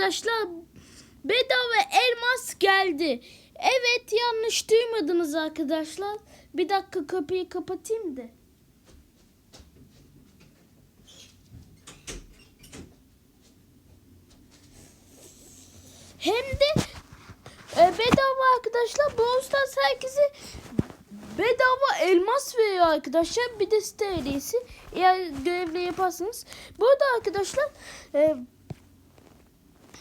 arkadaşlar bedava elmas geldi. Evet yanlış duymadınız arkadaşlar. Bir dakika kapıyı kapatayım da. Hem de e, bedava arkadaşlar Brawl herkese bedava elmas veriyor arkadaşlar. Bir de site hediyesi. Eğer görevli yaparsanız. Burada arkadaşlar e,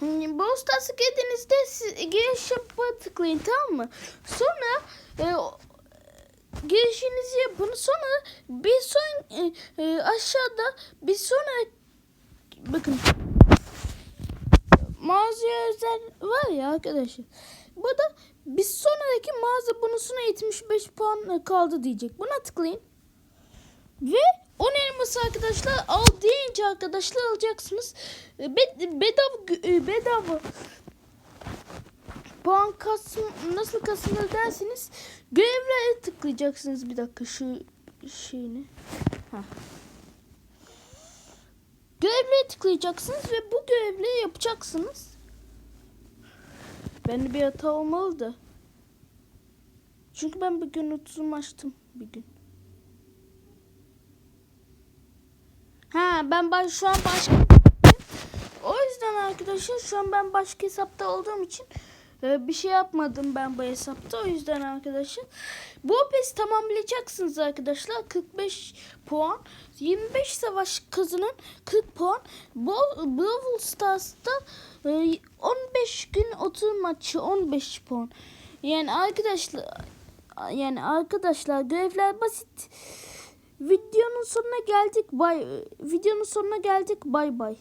Brawl Stars'a girdiğinizde giriş yapma tıklayın tamam mı? Sonra e, girişinizi yapın. Sonra bir son e, e, aşağıda bir sonra bakın mağazaya özel var ya arkadaşlar. Burada bir sonraki mağaza bonusuna 75 puan kaldı diyecek. Buna tıklayın. Ve 10 elması arkadaşlar al deyince arkadaşlar alacaksınız. E, Bed bedava e, bedava puan kasım nasıl kasılır derseniz görevlere tıklayacaksınız bir dakika şu şeyini. Heh. Görevlere tıklayacaksınız ve bu görevleri yapacaksınız. Bende bir hata olmalı da. Çünkü ben bir gün 30'umu açtım bir gün. Ben baş, şu an başka o yüzden arkadaşlar şu an ben başka hesapta olduğum için e, bir şey yapmadım ben bu hesapta. O yüzden arkadaşlar bu pes tamamlayacaksınız arkadaşlar. 45 puan. 25 savaş kazanan 40 puan. Brawl Stars'ta e, 15 gün 30 maçı 15 puan. Yani arkadaşlar yani arkadaşlar görevler basit. Videonun sonuna geldik. Bay videonun sonuna geldik. Bay bay.